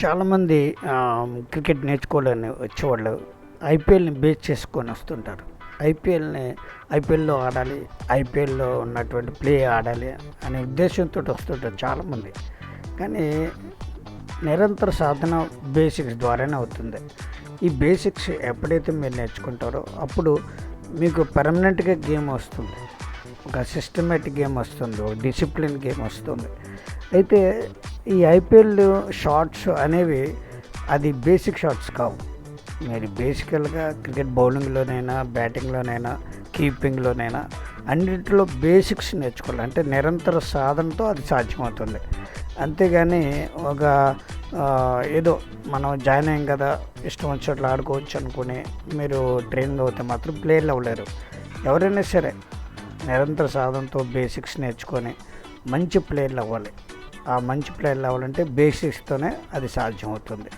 చాలామంది క్రికెట్ నేర్చుకోవాలని వచ్చేవాళ్ళు ఐపీఎల్ని బేస్ చేసుకొని వస్తుంటారు. ఐపీఎల్ని ఐపీఎల్లో ఆడాలి ఐపీఎల్లో ఉన్నటువంటి ప్లే ఆడాలి అనే ఉద్దేశంతో వస్తుంటారు చాలామంది. కానీ నిరంతర సాధన బేసిక్స్ ద్వారానే అవుతుంది. ఈ బేసిక్స్ ఎప్పుడైతే మీరు నేర్చుకుంటారో అప్పుడు మీకు పర్మనెంట్గా గేమ్ వస్తుంది. ఒక సిస్టమేటిక్ గేమ్ వస్తుంది ఒక డిసిప్లిన్ గేమ్ వస్తుంది. అయితే ఈ ఐపీఎల్ షార్ట్స్ అనేవి అది బేసిక్ షార్ట్స్ కావు. మీరు బేసికల్గా క్రికెట్ బౌలింగ్లోనైనా బ్యాటింగ్లోనైనా కీపింగ్లోనైనా అన్నింటిలో బేసిక్స్ నేర్చుకోవాలి. అంటే నిరంతర సాధనతో అది సాధ్యమవుతుంది. అంతేగాని ఒక ఏదో మనం జాయిన్ అయ్యాం కదా ఇష్టం వచ్చేట్లు ఆడుకోవచ్చు అనుకుని మీరు ట్రైన్లో అవుతే మాత్రం ప్లేయర్లు అవ్వలేరు. ఎవరైనా సరే నిరంతర సాధనతో బేసిక్స్ నేర్చుకొని మంచి ప్లేయర్లు అవ్వాలి. ఆ మంచి ప్లేయర్లు అవ్వాలంటే బేసిక్స్తోనే అది సాధ్యం అవుతుంది